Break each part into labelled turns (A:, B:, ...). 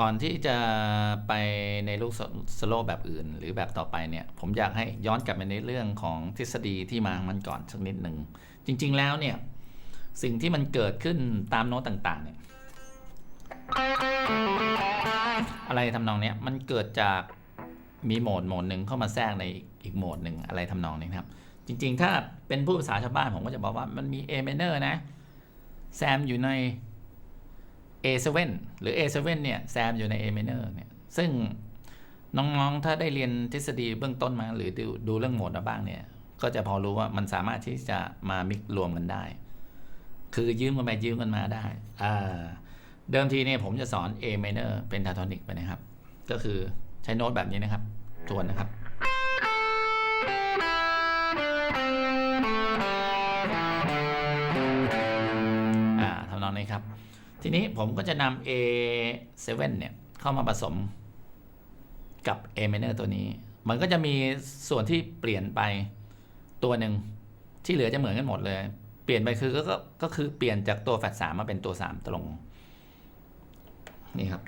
A: ก่อนที่จะไปในลูกสโลแบบอื่น หรือแบบต่อไปเนี่ย ผมอยากให้ย้อนกลับไปในเรื่องของทฤษฎีที่มามันก่อนสักนิดหนึ่ง จริง ๆ แล้วเนี่ย สิ่งที่มันเกิดขึ้นตามโน้ตต่างๆเนี่ยอะไรทำนองเนี้ยมันเกิดจากมีโหมดโหมดหนึ่งเข้ามาแทรกในอีกโหมดหนึ่งอะไรทำนองนี้ครับ จริง ๆ ถ้าเป็นผู้ภาษาชาวบ้านผมก็จะบอกว่ามันมี A minor นะแซมอยู่ใน A7 หรือ A7 เนี่ยแซมอยู่ใน A minor เนี่ยซึ่งน้องๆ ถ้าได้เรียนทฤษฎีเบื้องต้นมา หรือดูดูเรื่องโหมดมาบ้างเนี่ย ก็จะพอรู้ว่ามันสามารถที่จะมามิกรวมกันได้ คือยืมกันไปยืมกันมาได้อ่าเดิมทีเนี่ยผมจะสอน A minor เป็นทาทอนิกไปนะครับ ก็คือใช้โน้ตแบบนี้นะครับ ทวนนะครับ ทีนี้ผมก็จะนำ A7 เนี่ยเข้ามาผสมกับ A minor ตัวนี้ มันก็จะมีส่วนที่เปลี่ยนไปตัวหนึ่งที่เหลือจะเหมือนกันหมดเลย เปลี่ยนไปคือก็ก็คือเปลี่ยนจากตัวแฟดสามมาเป็นตัวสามตรง นี่ครับ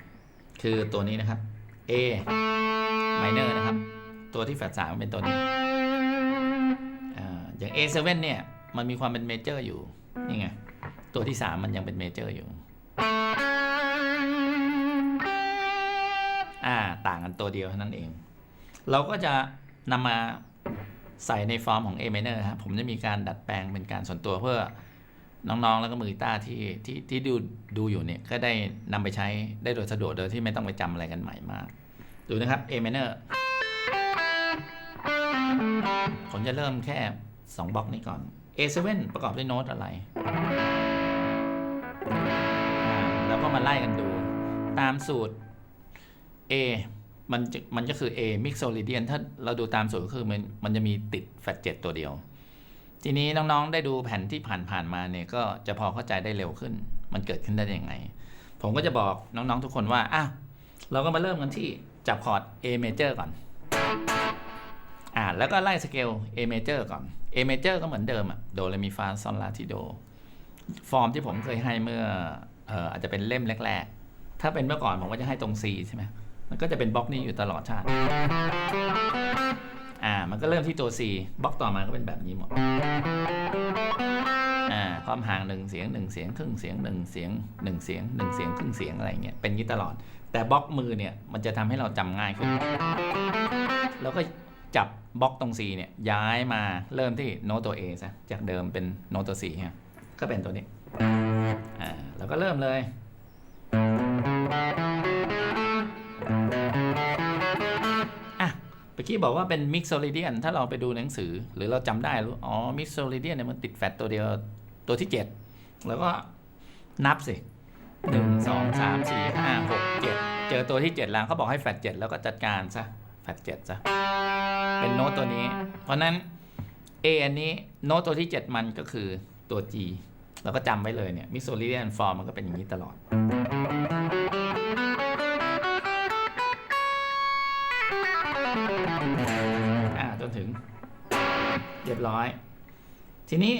A: คือตัวนี้นะครับ A minor นะครับ ตัวที่แฟดสามเป็นตัวนี้อ่าอย่าง A7 เนี่ยมันมีความเป็นเมเจอร์อยู่ นี่ไง ตัวที่3มันยังเป็นเมเจอร์อยู่ อ่า ต่างกันตัวเดียวเท่านั้นเอง เราก็จะนำมาใส่ในฟอร์มของ A minor ครับผมจะมีการดัดแปลงเป็นการส่วนตัวเพื่อน้องๆ แล้วก็มือกีต้าร์ที่ที่ที่ดูดูอยู่เนี่ย ก็ได้นำไปใช้ได้โดยสะดวกโดยที่ไม่ต้องไปจำอะไรกันใหม่มาก ดูนะครับ A minor ผมจะเริ่มแค่ 2บล็อกนี้ก่อน A7 ประกอบด้วยโน้ตอะไร แล้วก็มาไล่กันดู ตามสูตร A มันจะมันก็คือ A mixolydian ถ้าเราดูตามสูตรก็คือมันมันจะมีติดแฟตเจ็ดตัวเดียว ทีนี้น้องๆได้ดูแผ่นที่ผ่านๆมาเนี่ยก็จะพอเข้าใจได้เร็วขึ้น มันเกิดขึ้นได้ยังไง ผมก็จะบอกน้องๆทุกคนว่าอะเราก็มาเริ่มกันที่จับคอร์ด A major ก่อนอ่าแล้วก็ไล่สเกล A major ก่อน A major ก็เหมือนเดิมอะโดเรมีฟาซอนลาทิโด ฟอร์มที่ผมเคยให้เมื่อเอ่ออาจจะเป็นเล่มแรก ๆ ถ้าเป็นเมื่อก่อนผมก็จะให้ตรง C ใช่ไหม มันก็จะเป็นบล็อกนี้อยู่ตลอดชาติอ่ามันก็เริ่มที่ตัว C บล็อกต่อมาก็เป็นแบบนี้หมดอ่าความห่างหนึ่งเสียงหนึ่งเสียงครึ่งเสียงหนึ่งเสียงหนึ่งเสียงหนึ่งเสียงครึ่งเสียงอะไรเงี้ยเป็นอย่างนี้ตลอด แต่บล็อกมือเนี่ยมันจะทำให้เราจำง่ายขึ้น แล้วก็จับบล็อกตรง C เนี่ยย้ายมาเริ่มที่โน้ตตัว A ซะจากเดิมเป็นโน้ตตัว C ฮะก็เป็นตัวนี้อ่าแล้วก็เริ่มเลย เมื่อกี้บอกว่าเป็น mixolydian ถ้าเราไปดูหนังสือ หรือเราจำได้รู้อ๋อ mixolydian เนี่ยมันติดแฟตตัวเดียวตัวที่ 7 แล้วก็นับสิหนึ่งสองสามสี่ห้าหกเจ็ดเจอตัวที่ 7 แล้วเขาบอกให้แฟตเจ็ดแล้วก็จัดการซะแฟตเจ็ดซะเป็นโน้ตตัวนี้ เพราะนั้น A อันนี้โน้ตตัวที่ 7 มันก็คือตัว G เราก็จำไว้เลยเนี่ย mixolydian form มันก็เป็นอย่างนี้ตลอด รียบร้อย ทีนี้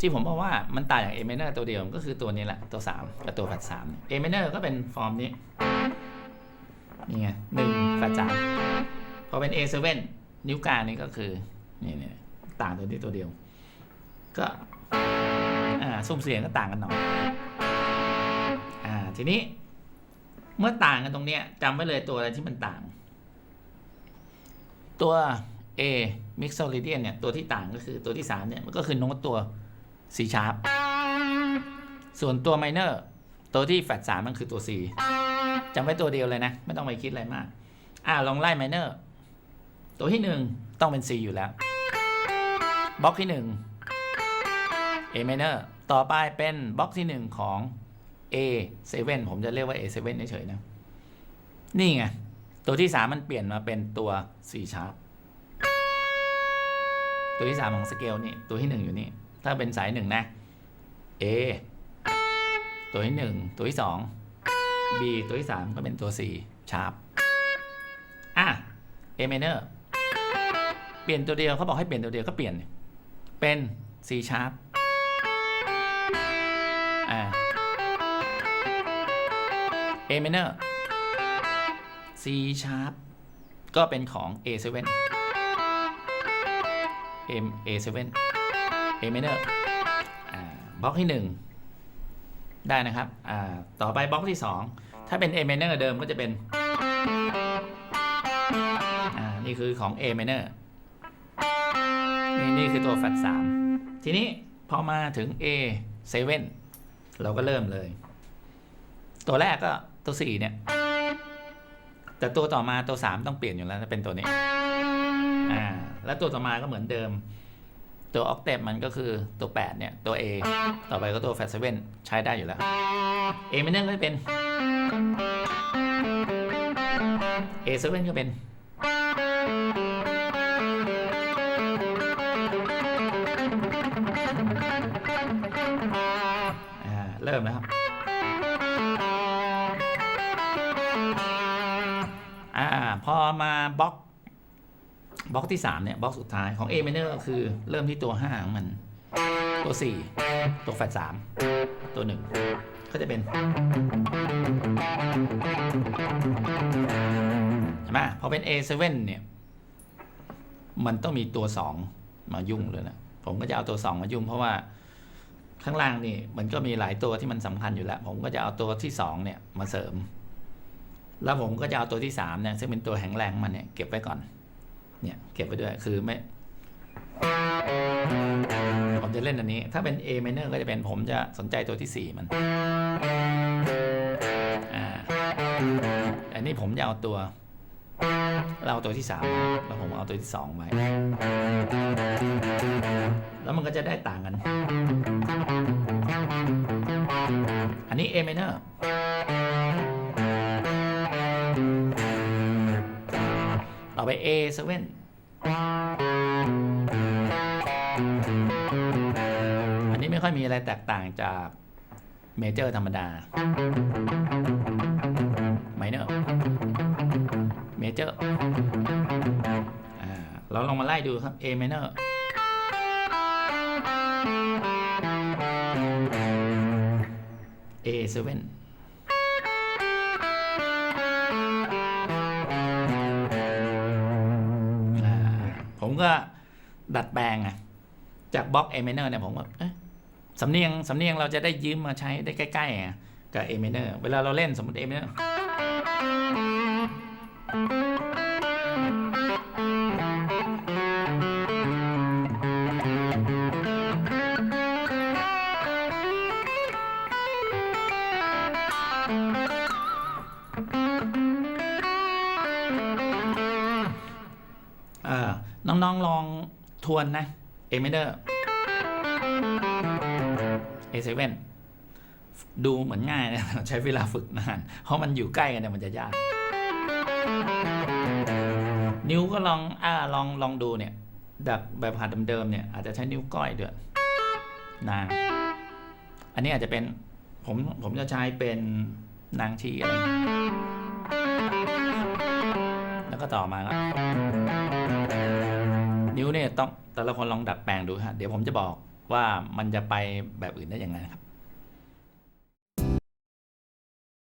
A: ที่ผมบอกว่ามันต่างจาก A minor ตัวเดียวก็คือตัวนี้แหละ ตัว3กับตัวแฟด3 A minor ก็เป็นฟอร์มนี้นี่ไงหนึ่งแฟดสามพอเป็น A7 นิ้วกลางนี่ก็คือนี่นี่ต่างตัวที่ตัวเดียว ก็อ่าซุ้มเสียงก็ต่างกันหน่อยอ่าทีนี้ เมื่อต่างกันตรงเนี้ยจำไว้เลยตัวอะไรที่มันต่าง ตัว A mixolydian เนี่ยตัวที่ต่างก็คือตัวที่3เนี่ยมันก็คือโน้ตตัว C sharp ส่วนตัว minor ตัวที่แฟด3มันคือตัว C จำไว้ตัวเดียวเลยนะ ไม่ต้องไปคิดอะไรมาก อ่าลองไล่ minor ตัวที่ 1 ต้องเป็น C อยู่แล้วบล็อกที่ 1 A minor ต่อไปเป็นบล็อกที่ 1 ของ A7 ผมจะเรียกว่า A7 เฉยๆนะ นี่ไง ตัวที่ 3 มันเปลี่ยนมาเป็นตัว C sharp ตัวที่3ของสเกลนี่ตัวที่1อยู่นี่ถ้าเป็นสาย1นะ A ตัวที่1ตัวที่2 B ตัวที่3ก็เป็นตัว C sharp อะ A minor เปลี่ยนตัวเดียวเขาบอกให้เปลี่ยนตัวเดียวก็เปลี่ยน เป็น C sharp อ่า A minor C sharp ก็เป็นของ A7 M A7 A minor อ่าบล็อกที่ 1 ได้นะครับ ต่อไปบล็อกที่ 2 ถ้าเป็น A minor เดิมก็จะเป็น นี่คือของ A minor นี่นี่คือตัวแฟต3ทีนี้พอมาถึง A7 เราก็เริ่มเลย ตัวแรกก็ตัว 4 เนี่ย แต่ตัวต่อมาตัว 3 ต้องเปลี่ยนอยู่แล้วถ้าเป็นตัวนี้ อ่า แล้วตัวต่อมาก็เหมือนเดิม ตัวออกเตปมันก็คือตัว 8 เนี่ย ตัว A ต่อไปก็ตัวแฟตเซเว่นใช้ได้อยู่แล้ว A ไม่เนื่องก็เป็น A7 ก็เป็นอ่าเริ่มแล้วครับอ่าพอมาบล็อก บล็อกที่ 3 เนี่ยบล็อกสุดท้ายของ A minor ก็คือเริ่มที่ตัว 5 ของมัน ตัว 4 ตัวแฟต3ตัว 1 ก็จะเป็นเห็นไหมพอเป็น A7 เนี่ย มันต้องมีตัว 2 มายุ่งเลยนะ ผมก็จะเอาตัว 2 มายุ่งเพราะว่าข้างล่างนี่มันก็มีหลายตัวที่มันสำคัญอยู่แล้ว ผมก็จะเอาตัวที่ 2 เนี่ยมาเสริม แล้วผมก็จะเอาตัวที่3เนี่ยซึ่งเป็นตัวแข็งแรงมันเนี่ยเก็บไว้ก่อน เนี่ยเก็บไว้ด้วยคือไม่ผมจะเล่นอันนี้ ถ้าเป็น A minor ก็จะเป็นผมจะสนใจตัวที่ 4 มันอ่าอันนี้ผมจะเอาตัว เราเอาตัวที่ 3 แล้วผมเอาตัวที่ 2 ไว้ แล้วมันก็จะได้ต่างกัน อันนี้ A minor ต่อไป A7 อันนี้ไม่ค่อยมีอะไรแตกต่างจากเมเจอร์ธรรมดาไมเนอร์เมเจอร์เราลองมาไล่ดูครับ A minor A7 อ่ ก็ดัดแปลงอะจากบล็อกเอเมเนอร์เนี่ยผมแบบสำเนียงสำเนียงเราจะได้ยืมมาใช้ได้ใกล้ๆกับเอเมเนอร์เวลาเราเล่นสมมติเอเมเนอร์ น้องๆลองทวนนะเอเมเนอร์เอเซเว่นดูเหมือนง่ายนะใช้เวลาฝึกนาน เพราะมันอยู่ใกล้กันเนี่ยมันจะยาก นิ้วก็ลองอ่าลองลองดูเนี่ยดักแบบหัดเดิมๆเนี่ยอาจจะใช้นิ้วก้อยด้วยนาง อันนี้อาจจะเป็นผมผมจะใช้เป็นนางชีอะไร แล้วก็ต่อมาก็ นิ้วเนี่ยต้องแต่ละคนลองดัดแปลงดูฮะเดี๋ยวผมจะบอกว่ามันจะไปแบบอื่นได้ยังไงครับ